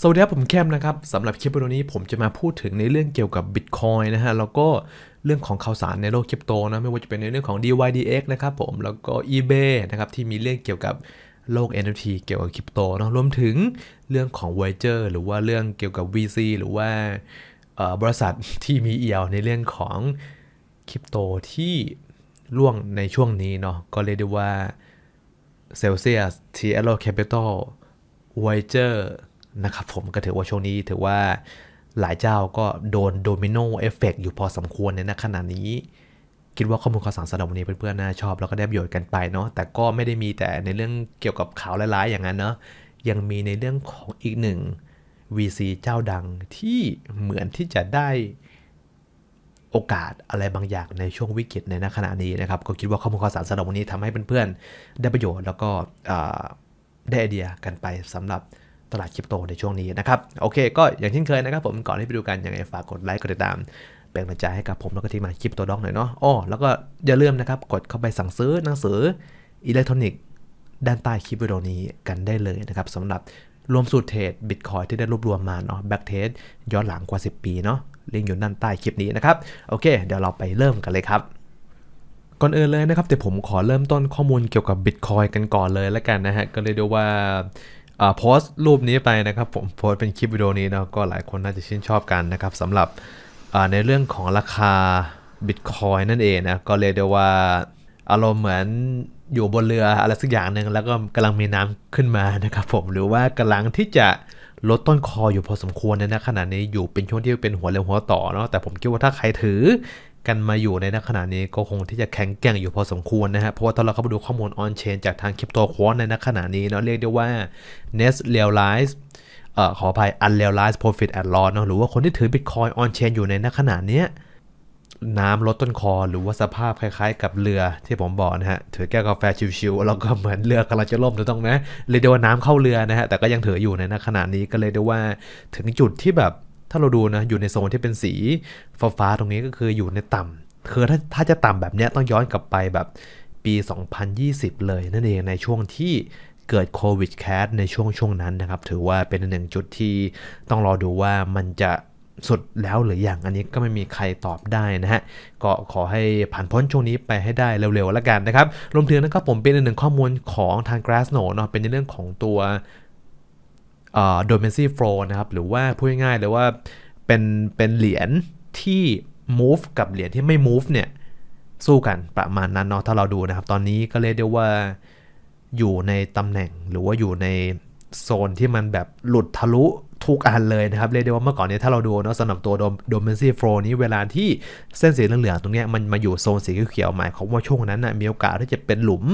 สวัสดีครับผมแคมนะครับสำหรับคลิปวิดีโอนี้ผมจะมาพูดถึงในเรื่องเกี่ยวกับ Bitcoin นะฮะแล้วก็เรื่องของข่าวสารในโลกคริปโตนะไม่ว่าจะเป็นในเรื่องของ DYDX นะครับผมแล้วก็ eBay นะครับที่มีเรื่องเกี่ยวกับโลก NFT เกี่ยวกับคริปโตเนาะรวมถึงเรื่องของ Voyager หรือว่าเรื่องเกี่ยวกับ VC หรือว่าบริษัทที่มีเอียวในเรื่องของคริปโตที่ล่วงในช่วงนี้เนาะก็เรียกได้ว่า Celsius t l o Capital Voyager นะครับผมก็ถือว่าช่วงนี้ถือว่าหลายเจ้าก็โดนโดมิโนเอฟเฟกอยู่พอสมควรในขณะนี้ คิดว่าข้อมูลข่าวสารสำหรับวันนี้เพื่อนๆน่าชอบ แล้วก็ได้ประโยชน์กันไปเนาะแต่ก็ไม่ได้มีแต่ในเรื่องเกี่ยวกับข่าวร้ายๆอย่างนั้นเนาะยังมีในเรื่องของอีกหนึ่ง VC เจ้าดังที่เหมือนที่จะได้โอกาสอะไรบางอย่างในช่วงวิกฤตในขณะนี้นะครับ ก็คิดว่าข้อมูลข่าวสารสำหรับวันนี้ทำให้เพื่อนๆได้ประโยชน์แล้วก็ได้ไอเดียกันไปสำหรับ ตลาดคริปโตในช่วงนี้นะครับ โอเค ก็อย่างเช่นเคยนะครับผมก่อนที่ไปดูกันยังไงฝากกดไลค์กดติดตามเป็นกำลังใจให้กับผมแล้วก็ทีมงานคริปโตด็อกหน่อยเนาะอ้อแล้วก็อย่าลืมนะครับกดเข้าไปสั่งซื้อหนังสืออิเล็กทรอนิกส์ด้านใต้คลิปวิดีโอนี้กันได้เลยนะครับสำหรับรวมสูตรเทรดบิตคอยที่ได้รวบรวมมาเนาะแบ็กเทสย้อนหลังกว่า 10 ปีเนาะลิงก์อยู่ด้านใต้คลิปนี้นะครับโอเค เดี๋ยวเราไปเริ่มกันเลยครับก่อนอื่นเลยนะครับเดี๋ยวผมขอเริ่มต้นข้อมูลเกี่ยวกับ Bitcoin กันก่อนเลยแล้วกันนะฮะก็เลยดูว่า โพสต์รูปนี้ไปนะครับผมโพสต์เป็นคลิปวิดีโอนี้เนาะก็หลายคนน่าจะชื่นชอบกันนะครับสำหรับอ่าในเรื่องของราคา Bitcoin นั่นเองนะก็เรียกได้ว่าอารมณ์เหมือนอยู่บนเรืออะไรสักอย่างหนึ่งแล้วก็กำลังมีน้ำขึ้นมานะครับผมหรือว่ากำลังที่จะลดต้นคออยู่พอสมควรนณขณะนี้อยู่เป็นช่วงที่เป็นหัวเรือหัวต่อเนาะแต่ผมคิดว่าถ้าใครถือ กันมาอยู่ในณขณะนี้ก็คงที่จะแข็งแกร่งอยู่พอสมควรนะฮะเพราะว่าถ้าเราเข้าไปดูข้อมูลออนเชนจากทางคริปโตควอนในณขณะนี้เนาะเรียกได้ว่า Nest Realize เอ่อขออภัย Unrealized Profit at Loss เนาะหรือว่าคนที่ถือ Bitcoin on chain อยู่ในณขณะเนี้ยน้ำลดต้นคอหรือว่าสภาพคล้ายๆ กับเรือที่ผมบอกนะฮะ ถือแก้วกาแฟชิวๆแล้วก็เหมือนเรือกำลังจะล่มถูกต้องไหมเลยเรียกว่าน้ำเข้าเรือนะฮะ แต่ก็ยังถืออยู่ในณขณะนี้ก็เลยได้ว่าถึงจุดที่แบบ ถ้าเราดูนะอยู่ในโซนที่เป็นสีฟ้าๆตรงนี้ก็คืออยู่ในต่ำคือถ้าถ้าจะต่ำแบบนี้ต้องย้อนกลับไปแบบปี 2020 เลยนั่นเองในช่วงที่เกิดโควิดแคสในช่วงช่วงนั้นนะครับ ถือว่าเป็นหนึ่งจุดที่ต้องรอดูว่ามันจะสุดแล้วหรืออยังอันนี้ก็ไม่มีใครตอบได้นะฮะ ก็ขอให้ผ่านพ้นช่วงนี้ไปให้ได้เร็วๆแล้วกันนะครับ รวมถึงนะครับผมเป็นหนึ่งข้อมูลของทาง Glassnode เนาะเป็นในเรื่องของตัว เอ่อ Domacy Flow นะครับ หรือว่าพูดง่ายๆเลยว่าเป็นเป็นเหรียญที่ move กับเหรียญที่ไม่ move เนี่ย สู้กันประมาณนั้นเนาะถ้าเราดูนะครับ ตอนนี้ก็เรียกได้ว่าอยู่ในตำแหน่งหรือว่าอยู่ในโซนที่มันแบบหลุดทะลุทุกอันเลยนะครับ เรียกได้ว่าเมื่อก่อนเนี่ยถ้าเราดูเนาะสำหรับตัวโดมเมนซีโฟนี้เวลาที่เส้นสีเหลืองๆตรงเนี้ยมันมาอยู่โซนสีเขียวๆหมายความว่าช่วงนั้นนะมีโอกาสที่จะเป็นหลุม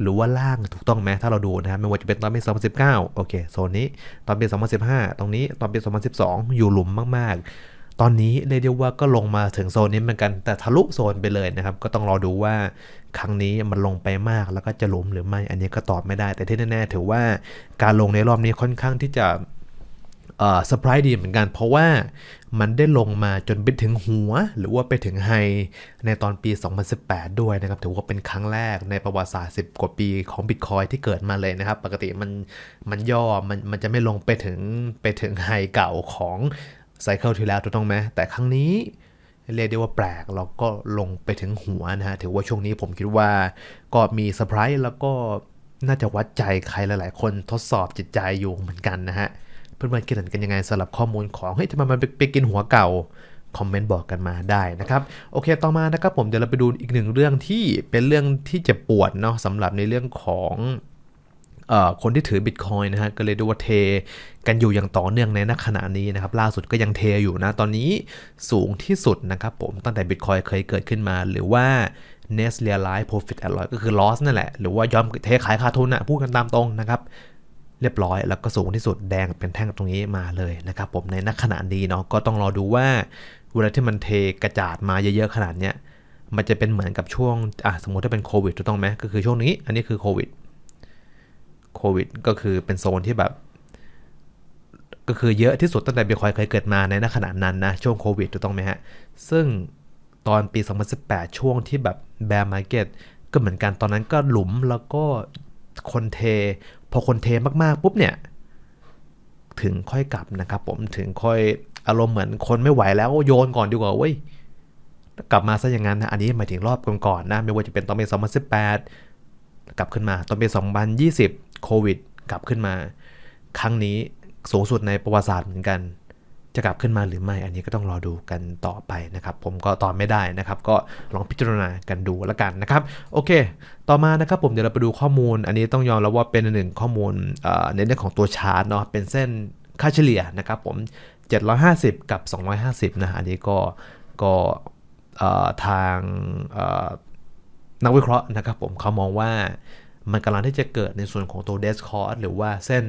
หรือว่าล่างถูกต้องไหมถ้าเราดูนะครับไม่ว่าจะเป็นตอนปี 2019 โอเคโซนนี้ตอนปี 2015 ตรงนี้ตอนปี 2012 อยู่หลุมมากๆ ตอนนี้เรียกได้ว่าก็ลงมาถึงโซนนี้เหมือนกันแต่ทะลุโซนไปเลยนะครับ ก็ต้องรอดูว่าครั้งนี้มันลงไปมากแล้วก็จะหลุมหรือไม่อันนี้ก็ตอบไม่ได้ แต่ที่แน่ๆถือว่าการลงในรอบนี้ค่อนข้างที่จะเซอร์ไพรส์ดีเหมือนกัน เพราะว่า มันได้ลงมาจนไปถึงหัว หรือว่าไปถึงไฮในตอนปี 2018 ด้วยนะครับ ถือว่าเป็นครั้งแรกในประวัติศาสตร์ 10 กว่าปีของ Bitcoin ที่เกิดมาเลยนะครับ ปกติมันมันย่อมันมันจะไม่ลงไปถึงไปถึงไฮเก่าของไซเคิลที่แล้วถูกต้องไหมแต่ครั้งนี้เรียกได้ว่าแปลกแล้วก็ลงไปถึงหัวนะฮะ ถือว่าช่วงนี้ผมคิดว่าก็มีเซอร์ไพรส์แล้วก็น่าจะวัดใจใครหลาย ๆ คนทดสอบจิตใจอยู่เหมือนกันนะฮะ เพื่อนๆคิดเห็นกันยังไงสำหรับข้อมูลของเฮ้ยทำไมมันไปไปกินหัวเก่าคอมเมนต์บอกกันมาได้นะครับโอเคต่อมานะครับผมเดี๋ยวเราไปดูอีกหนึ่งเรื่องที่เป็นเรื่องที่เจะปวดเนาะสำหรับในเรื่องของคนที่ถือ Bitcoin นะฮะก็เลยดูว่าเทกันอยู่อย่างต่อเนื่องในณขณะนี้นะครับ ล่าสุดก็ยังเทอยู่นะ ตอนนี้สูงที่สุดนะครับผมตั้งแต่ Bitcoin เคยเกิดขึ้นมา หรือว่า Nest Realize Profit at Loss ก็คือ loss นั่นแหละ หรือว่ายอมเทขายขาดทุนนะพูดกันตามตรงนะครับ เรียบร้อย แล้วก็สูงที่สุดแดงเป็นแท่งตรงนี้มาเลยนะครับผมในณขณะนี้เนาะก็ต้องรอดูว่าเวลาที่มันเทกระจาดมาเยอะๆขนาดเนี้ยมันจะเป็นเหมือนกับช่วงอะสมมติถ้าเป็นโควิดถูกต้องไหมก็คือช่วงนี้ อันนี้คือโควิดโควิดก็คือเป็นโซนที่แบบ ก็คือเยอะที่สุดตั้งแต่บิตคอยเคยเกิดมาในขณะนั้นนะ ช่วงโควิดถูกต้องไหมฮะ ซึ่งตอนปี 2018 ช่วงที่แบบแบร์มาร์เก็ตก็เหมือนกันตอนนั้นก็หลุมแล้วก็ คนเท พอคนเทมากๆปุ๊บเนี่ยถึงค่อยกลับนะครับผมถึงค่อยอารมณ์เหมือนคนไม่ไหวแล้วโยนก่อนดีกว่าเว้ยกลับมาซะอย่างนั้นนะอันนี้หมายถึงรอบก่อนๆนะ ไม่ว่าจะเป็นตอนปี 2018 กลับขึ้นมาตอนปี 2020 โควิด กลับขึ้นมา ครั้งนี้สูงสุดในประวัติศาสตร์เหมือนกัน จะกลับขึ้นมาหรือไม่ อันนี้ก็ต้องรอดูกันต่อไปนะครับ ผมก็ตอบไม่ได้นะครับ ก็ลองพิจารณากันดูแล้วกันนะครับ โอเค ต่อมานะครับผมเดี๋ยวเราไปดูข้อมูล อันนี้ต้องยอมแล้วว่าเป็นหนึ่งข้อมูลเอ่อในเรื่องของตัวชาร์ตเนาะเป็นเส้นค่าเฉลี่ยนะครับผม 750 กับ 250 นะ อันนี้ก็ก็ทางนักวิเคราะห์นะครับผมเขามองว่ามันกำลังที่จะเกิดในส่วนของตัวเดสคอร์หรือว่าเส้น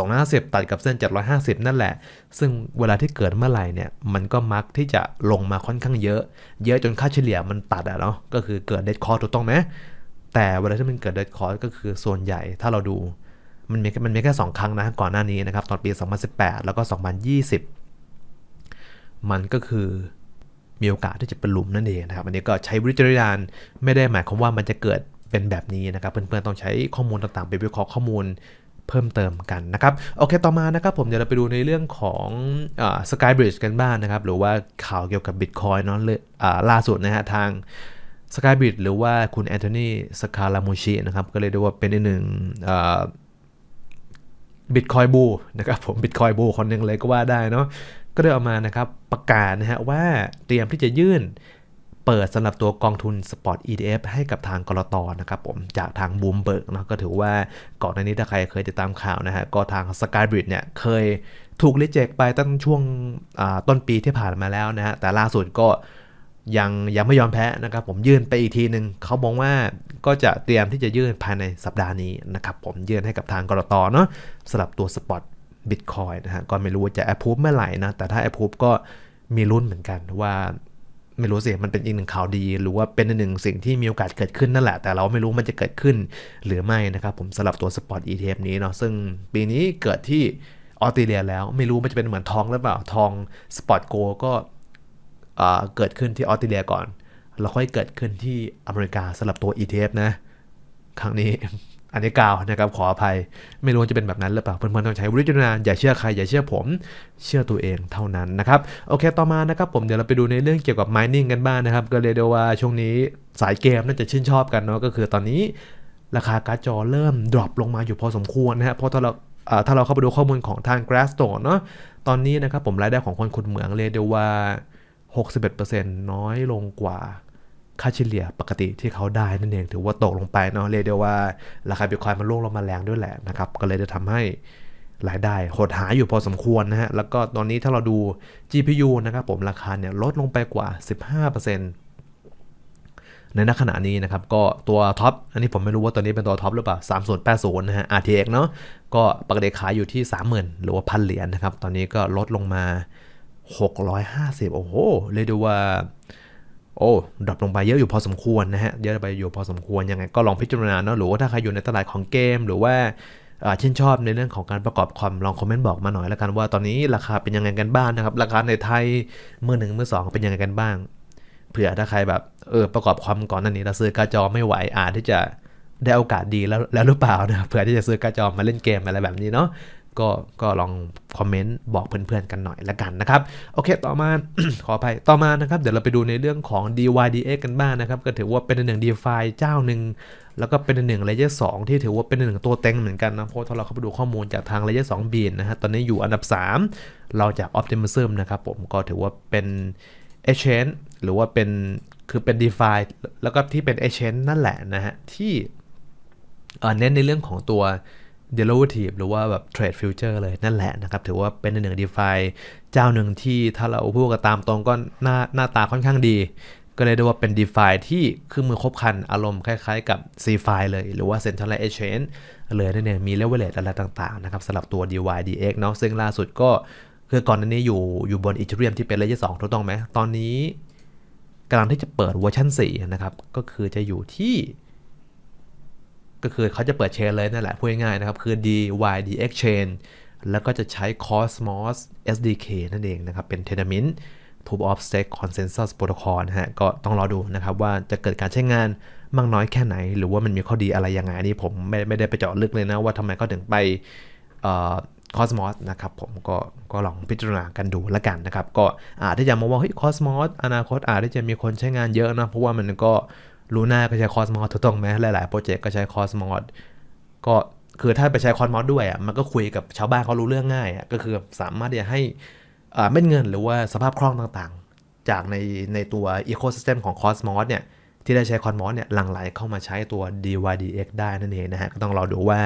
250 ตัดกับเส้น 750 นั่นแหละ ซึ่งเวลาที่เกิดเมื่อไหร่เนี่ย มันก็มักที่จะลงมาค่อนข้างเยอะ เยอะจนค่าเฉลี่ยมันตัดอะเนาะ ก็คือเกิดเดสคอร์ถูกต้องไหม แต่เวลาที่มันเกิดเดสคอร์ก็คือส่วนใหญ่ถ้าเราดู มันมีมันมีแค่ 2 ครั้งนะก่อนหน้านี้นะครับ ตอนปี 2018 แล้วก็ 2020 มันก็คือมีโอกาสที่จะเป็นหลุมนั่นเองนะครับ อันนี้ก็ใช้วิจารณญาณไม่ได้หมายความว่ามันจะเกิดเป็นแบบนี้นะครับ เพื่อนๆต้องใช้ข้อมูลต่างๆ ไปวิเคราะห์ข้อมูล เพิ่มเติมกันนะครับโอเคต่อมานะครับผมเดี๋ยวเราไปดูในเรื่องของสกายบริดจ์กันบ้างนะครับ หรือว่าข่าวเกี่ยวกับ Bitcoin เนาะล่าล่าสุดนะฮะทางสกายบริดจ์หรือว่าคุณแอนโทนีสคาลามูชินะครับ ก็เลยเรียกว่าเป็นอีกหนึ่งบิตคอยบูนะครับผมบิตคอยบูคนหนึ่งเลยก็ว่าได้เนาะก็ได้ออกมานะครับประกาศนะฮะว่าเตรียมที่จะยื่น เปิดสำหรับตัวกองทุน Spot ETF ให้กับทางกรตนะครับผมจากทางบูมเบิร์กนะก็ถือว่าก่อนหน้านี้ถ้าใครเคยติดตามข่าวนะฮะก็ทาง Skybridge เนี่ยเคยถูกรีเจ็คไปตั้งช่วงต้นปีที่ผ่านมาแล้วนะฮะแต่ล่าสุดก็ยังยังไม่ยอมแพ้นะครับผมยื่นไปอีกทีหนึ่งเขามองว่าก็จะเตรียมที่จะยื่นภายในสัปดาห์นี้นะครับผมยื่นให้กับทางกรตเนาะสำหรับตัวสปอตบิตคอยนะฮะก็ไม่รู้ว่าจะแอปพูฟเมื่อไหร่นะแต่ถ้าแอปพูฟก็มีลุ้นเหมือนกันว่า ไม่รู้สิมันเป็นอีกหนึ่งข่าวดี หรือว่าเป็นอีกหนึ่งสิ่งที่มีโอกาสเกิดขึ้นนั่นแหละ แต่เราไม่รู้มันจะเกิดขึ้นหรือไม่นะครับผมสำหรับตัวสปอต ETF นี้เนาะซึ่งปีนี้เกิดที่ออสเตรเลียแล้วไม่รู้มันจะเป็นเหมือนทองหรือเปล่าทองสปอตโกก็เกิดขึ้นที่ออสเตรเลียก่อน แล้วค่อยเกิดขึ้นที่อเมริกาสำหรับตัว ETF นะ ครั้งนี้ อันนี้กาวนะครับขออภัย ไม่รู้จะเป็นแบบนั้นหรือเปล่าเพื่อนๆต้องใช้วิจารณญาณอย่าเชื่อใครอย่าเชื่อผม เชื่อตัวเองเท่านั้นนะครับโอเคต่อมานะครับผมเดี๋ยวเราไปดูในเรื่องเกี่ยวกับ mining กันบ้างนะครับ ก็เรียกได้ว่าช่วงนี้สายเกมน่าจะชื่นชอบกันเนาะก็คือตอนนี้ ราคาการ์ดจอเริ่มดรอปลงมาอยู่พอสมควรนะฮะเพราะถ้าเราถ้าเราเข้าไปดูข้อมูลของทาง Glassstone เนาะตอนนี้นะครับผมรายได้ของคนขุดเหมืองเรียกได้ว่า 61%น้อยลงกว่า ค่าเฉลี่ยปกติที่เขาได้นั่นเองถือว่าตกลงไปเนาะเรียกได้ว่าราคาบิตคอยมันลงลงมาแรงด้วยแหละนะครับ ก็เลยจะทำให้รายได้หดหายอยู่พอสมควรนะฮะ แล้วก็ตอนนี้ถ้าเราดู GPU นะครับผมราคาเนี่ยลดลงไปกว่า 15%ในณขณะนี้นะครับก็ตัวท็อปอันนี้ผมไม่รู้ว่าตัวนี้เป็นตัวท็อปหรือเปล่า3080นะฮะ RTX เนาะก็ปกติขายอยู่ที่ 30,000 หรือว่าพันเหรียญนะครับ ตอนนี้ก็ลดลงมา 650 โอ้โห เรียกได้ว่า โอ้ดรอปลงไปเยอะอยู่พอสมควรนะฮะเยอะไปอยู่พอสมควรยังไงก็ลองพิจารณาเนาะหรือว่าถ้าใครอยู่ในตลาดของเกม หรือว่าชื่นชอบในเรื่องของการประกอบคอมลองคอมเมนต์บอกมาหน่อยแล้วกันว่าตอนนี้ราคาเป็นยังไงกันบ้างนะครับราคาในไทยมือหนึ่งมือสองเป็นยังไงกันบ้างเผื่อถ้าใครแบบเออประกอบคอมก่อนหนั้นนี้เราซื้อการ์ดจอไม่ไหวอาจที่จะได้โอกาสดีแล้วแล้วหรือเปล่านะเผื่อที่จะซื้อการ์ดจอมาเล่นเกมอะไรแบบนี้เนาะ ก็ก็ลองคอมเมนต์บอกเพื่อนๆกันหน่อยละกันนะครับ โอเคต่อมา ขออภัยต่อมานะครับ เดี๋ยวเราไปดูในเรื่องของ DYDX กันบ้างนะครับ ก็ถือว่าเป็นหนึ่ง DeFi เจ้าหนึ่งแล้วก็เป็นหนึ่ง Layer 2ที่ถือว่าเป็นหนึ่งตัวเต็งเหมือนกันนะเพราะถ้าเราเข้าไปดูข้อมูลจากทาง Layer 2บีนนะฮะตอนนี้อยู่อันดับ 3 เราจาก Optimism นะครับผมก็ถือว่าเป็น Exchange หรือว่าเป็นคือเป็น DeFi แล้วก็ที่เป็น Exchange นั่นแหละนะฮะที่เน้นในเรื่องของตัว derivative หรือว่าแบบ trade future เลยนั่นแหละนะครับ ถือว่าเป็นหนึ่ง DeFi เจ้าหนึ่งที่ถ้าเราพูดกันตามตรงก็หน้าหน้าตาค่อนข้างดี ก็เลยเรียกว่าเป็น DeFi ที่คือมือครบคันอารมณ์คล้ายๆกับ CFI เลย หรือว่า Centralized Exchange เลยนั่นเองมี leverage อะไรต่างๆนะครับสำหรับตัว DYDX เนาะซึ่งล่าสุดก็คือก่อนหน้านี้อยู่อยู่บน Ethereum ที่เป็น Layer 2ถูกต้องไหมตอนนี้กำลังที่จะเปิดเวอร์ชัน4นะครับ ก็คือจะอยู่ที่ ก็คือเขาจะเปิดเชนเลยนั่นแหละพูดง่ายๆนะครับ คือ DYDX Chain แล้วก็จะใช้ Cosmos SDK นั่นเองนะครับ เป็น Tendermint Proof of Stake Consensus Protocol นะฮะ ก็ต้องรอดูนะครับว่าจะเกิดการใช้งานมากน้อยแค่ไหน หรือว่ามันมีข้อดีอะไรยังไงนนี้ผมไม่ไม่ได้ไปเจาะลึกเลยนะ ว่าทำไมเขาถึงไป Cosmos นะครับผมก็ก็ลองพิจารณากันดูแล้วกันนะครับ ก็อาจที่จะมองว่าเฮ้ย Cosmos อนาคตอาจจะมีคนใช้งานเยอะนะเพราะว่ามันก็ ลูน่าก็ใช้ Cosmos ถูกต้องไหมหลาย ๆ โปรเจกต์ก็ใช้ Cosmos ก็คือถ้าไปใช้ Cosmos ด้วยอะมันก็คุยกับชาวบ้านเขารู้เรื่องง่ายอะก็คือสามารถที่จะให้อ่าเม็ดเงินหรือว่าสภาพคล่องต่างๆ จากในในตัว Ecosystem ของ Cosmos เนี่ยที่ได้ใช้ Cosmos เนี่ยหลั่งไหลเข้ามาใช้ตัว DYDX ได้นั่นเองนะฮะ ก็ต้องรอดูว่า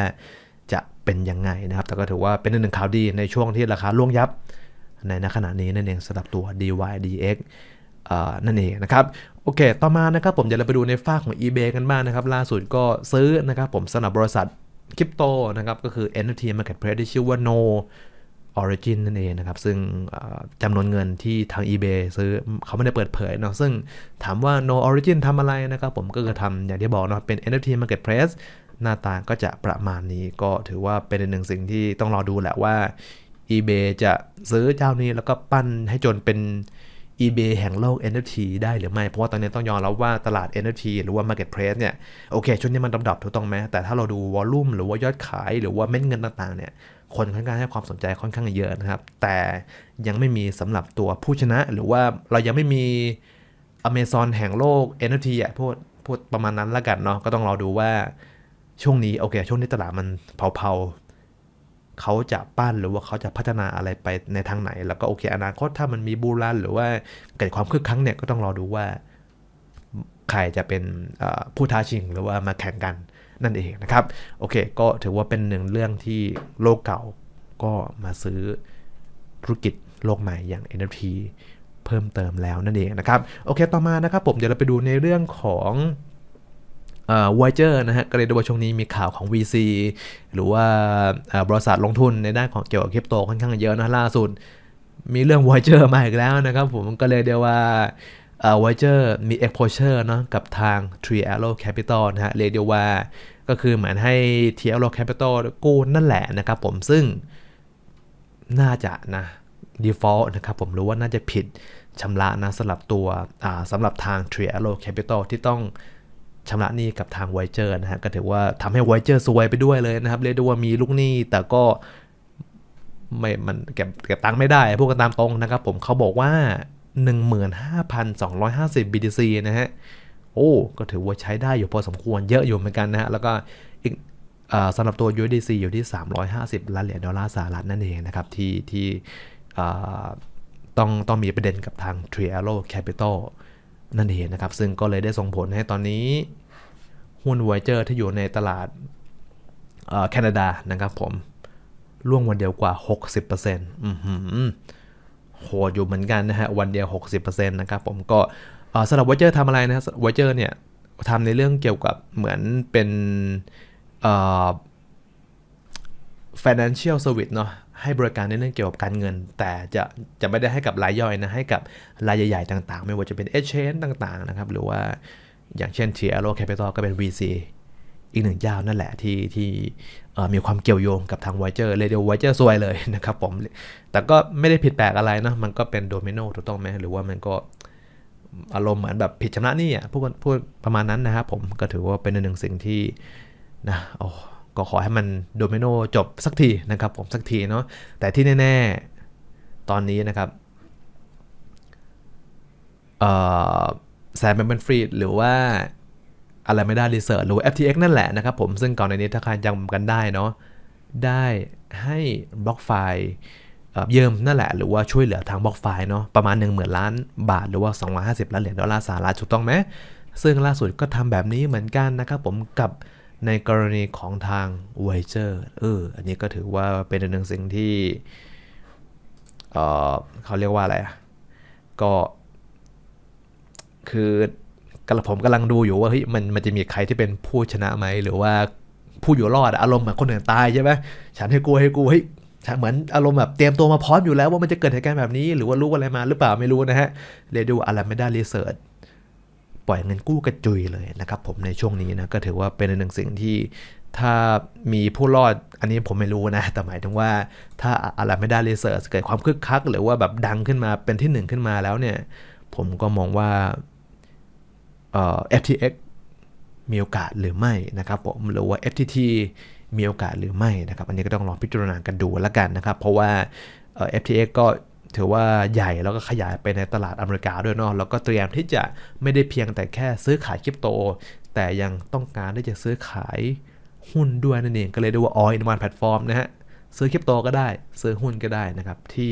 จะเป็นยังไงนะครับ แต่ก็ถือว่าเป็นหนึ่งข่าวดีในช่วงที่ราคาล่วงยับ ในณขณะนี้นั่นเองสำหรับตัว DYDX เอ่อ นั่นเองนะครับโอเค ต่อมานะครับผมจะเราไปดูในฝ้าของ eBay กันบ้างนะครับ ล่าสุดก็ซื้อนะครับผมสำหรับบริษัทคริปโตนะครับก็คือ NFT Marketplace ที่ชื่อว่า No Origin นั่นเองนะครับ ซึ่งจำนวนเงินที่ทาง eBay ซื้อเขาไม่ได้เปิดเผยเนาะซึ่งถามว่า No Origin ทำอะไรนะครับ ผมก็คือทำอย่างที่บอกเนาะเป็น NFT Marketplace หน้าตาก็จะประมาณนี้ก็ถือว่าเป็นหนึ่งสิ่งที่ต้องรอดูแหละว่า eBay จะซื้อเจ้านี้แล้วก็ปั้นให้จนเป็น eBay แห่งโลก NFT ได้หรือไม่ เพราะว่าตอนนี้ต้องยอมรับว่าตลาด NFT หรือว่า Marketplace เนี่ยโอเคช่วงนี้มันดำๆถูกต้องไหมแต่ถ้าเราดูวอลลุ่มหรือว่ายอดขายหรือว่าเม็ดเงินต่างๆเนี่ยคนค่อนข้างให้ความสนใจค่อนข้างเยอะนะครับ แต่ยังไม่มีสำหรับตัวผู้ชนะ หรือว่าเรายังไม่มี Amazon แห่งโลก NFT อะพูดพูดประมาณนั้นละกันเนาะก็ต้องรอดูว่าช่วงนี้โอเค ช่วงนี้ตลาดมันเผาๆ เขาจะปั้นหรือว่าเขาจะพัฒนาอะไรไปในทางไหน แล้วก็โอเค อนาคตถ้ามันมีบูรันหรือว่าเกิดความคึกคักเนี่ยก็ต้องรอดูว่าใครจะเป็นผู้ท้าชิงหรือว่ามาแข่งกันนั่นเองนะครับ โอเค ก็ถือว่าเป็นหนึ่งเรื่องที่โลกเก่าก็มาซื้อธุรกิจโลกใหม่อย่าง NFT เพิ่มเติมแล้วนั่นเองนะครับ โอเค ต่อมานะครับผมเดี๋ยวเราไปดูในเรื่องของ วอยเจอร์นะฮะก็เลยดูว่าช่วงนี้มีข่าวของ VC หรือว่าบริษัทลงทุนในด้านของเกี่ยวกับคริปโตค่อนข้างเยอะนะล่าสุด มีเรื่อง v o เจอร์มาอีกแล้วนะครับผมก็เลยเดียวว่าเอ่อ v o เจอร์มี exposure เนาะกับทาง Tree Arrow Capital นะฮะเรียกได้ว่าก็คือเหมือนให้ Tree Arrow Capital กู้นั่นแหละนะครับผมซึ่งน่าจะนะ default นะครับผมรู้ว่าน่าจะผิดชำระนะสำหรับตัวสำหรับทาง Tree Arrow Capital ที่ต้อง ชำระหนี้กับทางไวเจอร์นะฮะก็ถือว่าทำให้ไวเจอร์ซวยไปด้วยเลยนะครับ เรียกได้ว่ามีลูกหนี้แต่ก็ไม่มันเก็บเก็บตังค์ไม่ได้พูดกันตามตรงนะครับ ผมเขาบอกว่า 15,250 BTC นะฮะโอ้ก็ถือว่าใช้ได้อยู่พอสมควรเยอะอยู่เหมือนกันนะฮะแล้วก็อีกอสำหรับตัว USDC อยู่ที่ 350 ล้านเหรียญดอลลาร์สหรัฐนั่นเองนะครับ ที่ที่ต้องต้องมีประเด็นกับทาง t r i a l o Capital นั่นเองนะครับ ซึ่งก็เลยได้ส่งผลให้ตอนนี้ หุ้นไวเจอร์ที่อยู่ในตลาดแคนาดานะครับผมร่วงวันเดียวกว่า 60%อือหือโหดอยู่เหมือนกันนะฮะ วันเดียว 60%นะครับผมก็สำหรับไวเจอร์ทำอะไรนะไวเจอร์เนี่ยทำในเรื่องเกี่ยวกับเหมือนเป็น financial service เนาะ ให้บริการในเรื่องเกี่ยวกับการเงิน แต่จะจะไม่ได้ให้กับรายย่อยนะให้กับรายใหญ่ๆต่างๆ ไม่ว่าจะเป็น exchange ต่างๆนะครับหรือว่าอย่างเช่น t r o Capital ก็เป็น VC อีกหนึ่งเจ้านั่นแหละที่ที่มีความเกี่ยวโยงกับทาง v i เจอร์เลยเดียว v i เจอร์ซวยเลยนะครับผมแต่ก็ไม่ได้ผิดแปลกอะไรนะมันก็เป็นโดเมิโนถูกต้องไหมหรือว่ามันก็อารมณ์เหมือนแบบผิดชำระนี้อะพูดพูดประมาณนั้นนะครับผมก็ถือว่าเป็นหนึ่งสิ่งที่นะโอ้ ก็ขอให้มันโดมิโนจบสักทีนะครับผมสักทีเนาะแต่ที่แน่ ๆ ตอนนี้นะครับแซมเป็นฟรีดหรือว่าอะไรไม่ได้รีเสิร์ชหรือ FTX นั่นแหละนะครับผมซึ่งก่อนในนี้ถ้าใครจำกันได้เนาะได้ให้บล็อกไฟล์เอ่อเยิมนั่นแหละ หรือว่าช่วยเหลือทางบล็อกไฟล์เนาะประมาณ 1 0,000 ล้านบาท หรือว่า 250 ล้านเหรียญดอลลาร์สหรัฐถูกต้องไหมซึ่งล่าสุดก็ทำแบบนี้เหมือนกันนะครับผมกับ ในกรณีของทาง w a g e r เออ อันนี้ก็ถือว่าเป็นหนึ่งสิ่งที่เออเขาเรียกว่าอะไรอะก็ คือกระผมกำลังดูอยู่ว่าเฮ้ยมันมันจะมีใครที่เป็นผู้ชนะไหม หรือว่าผู้อยู่รอดอารมณ์เหมือนคนอื่นตายใช่ไหมฉันให้กูให้กูเฮ้ยฉันเหมือนอารมณ์แบบเตรียมตัวมาพร้อมอยู่แล้วว่ามันจะเกิดเหตุการณ์แบบนี้ หรือว่ารู้อะไรมาหรือเปล่าไม่รู้นะฮะเรียดูอะไรไม่ได้รีเสิร์ช ปล่อยเงินกู้กระจุยเลยนะครับผมในช่วงนี้นะก็ถือว่าเป็นหนึ่งสิ่งที่ถ้ามีผู้รอดอันนี้ผมไม่รู้นะ แต่หมายถึงว่าถ้าอะไรไม่ได้รีเสิร์ชเกิดความคึกคัก หรือว่าแบบดังขึ้นมาเป็นที่หนึ่งขึ้นมาแล้วเนี่ย ผมก็มองว่าเอ่อ FTX มีโอกาสหรือไม่นะครับผมหรือว่า FTT มีโอกาสหรือไม่นะครับ อันนี้ก็ต้องลองพิจารณากันดูแล้วกันนะครับ เพราะว่าเอ่อ FTX ก็ ถือว่าใหญ่แล้วก็ขยายไปในตลาดอเมริกาด้วยเนาะแล้วก็เตรียมที่จะไม่ได้เพียงแต่แค่ซื้อขายคริปโต แต่ยังต้องการที่จะซื้อขายหุ้นด้วยนั่นเองก็เลยเรียกว่า all in one platform นะฮะซื้อคริปโตก็ได้ ซื้อหุ้นก็ได้นะครับที่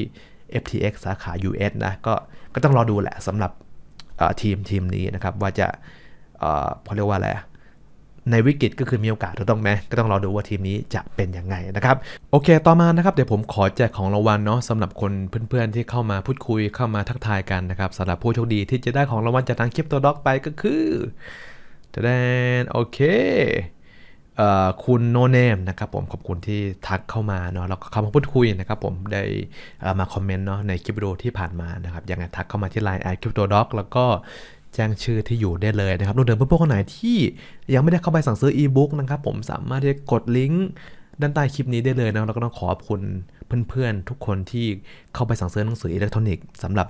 FTX สาขา US นะก็ก็ต้องรอดูแหละสำหรับทีมทีมนี้นะครับว่าจะเอ่อเขาเรียกว่าอะไรอะ ในวิกฤตก็คือมีโอกาสถูกต้องไหมก็ต้องรอดูว่าทีมนี้จะเป็นยังไงนะครับโอเค ต่อมานะครับเดี๋ยวผมขอแจกของรางวัลเนาะสำหรับคนเพื่อนๆที่เข้ามาพูดคุยเข้ามาทักทายกันนะครับสำหรับผู้โชคดีที่จะได้ของรางวัลจากทางคริปโตด็อกไปก็คือจะได้โอเคคุณโนเนมนะครับผมขอบคุณที่ทักเข้ามาเนาะแล้วก็เข้ามาพูดคุยนะครับผมได้เอ่อมาคอมเมนต์เนาะในคลิปวิดีโอที่ผ่านมานะครับยังไงทักเข้ามาที่ Line แอคริปโตด็อกแล้วก็ แจ้งชื่อที่อยู่ได้เลยนะครับรวมถึงเพื่อนๆคนไหนที่ยังไม่ได้เข้าไปสั่งซื้ออีบุ๊กนะครับผมสามารถที่จะกดลิงก์ด้านใต้คลิปนี้ได้เลยนะแล้วก็ต้องขอบคุณเพื่อนๆ ทุกคนที่เข้าไปสั่งซื้อหนังสืออิเล็กทรอนิกส์สำหรับ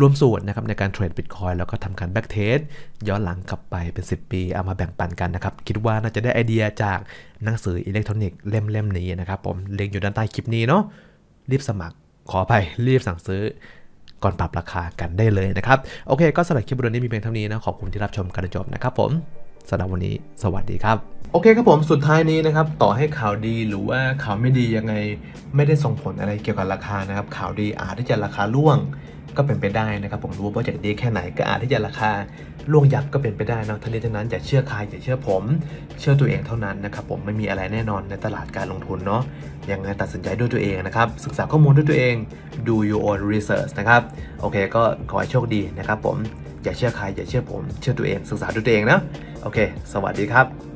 รวมสูตรนะครับในการเทรดบิตคอยแล้วก็ทำการแบ็กเทสย้อนหลังกลับไปเป็น 10 ปี เอามาแบ่งปันกันนะครับ คิดว่าน่าจะได้ไอเดียจากหนังสืออิเล็กทรอนิกส์เล่มๆนี้นะครับผมเลิงก์อยู่ด้านใต้คลิปนี้เนาะรีบสมัครขอไปรีบสั่งซื้อ ก่อนปรับราคากันได้เลยนะครับ โอเค ก็สำหรับคลิปวิดีโอนี้มีเพียงเท่านี้นะ ขอบคุณที่รับชมกันจนจบนะครับผม สำหรับวันนี้ สวัสดีครับ โอเคครับผมสุดท้ายนี้นะครับ ต่อให้ข่าวดีหรือว่าข่าวไม่ดียังไง ไม่ได้ส่งผลอะไรเกี่ยวกับราคานะครับ ข่าวดีอาจที่จะราคาร่วงก็เป็นไปได้นะครับ ผมรู้ว่าโปรเจกต์ดีแค่ไหนก็อาจที่จะราคาล่วงยับก็เป็นไปได้นะทั้งนี้ทั้งนั้นอย่าเชื่อใครอย่าเชื่อผม เชื่อตัวเองเท่านั้นนะครับผมไม่มีอะไรแน่นอนในตลาดการลงทุนเนาะยังไงตัดสินใจด้วยตัวเองนะครับ ศึกษาข้อมูลด้วยตัวเอง do your own research นะครับโอเคก็ขอให้โชคดีนะครับผมอย่าเชื่อใครอย่าเชื่อผม เชื่อตัวเองศึกษาด้วยตัวเองนะ โอเค สวัสดีครับ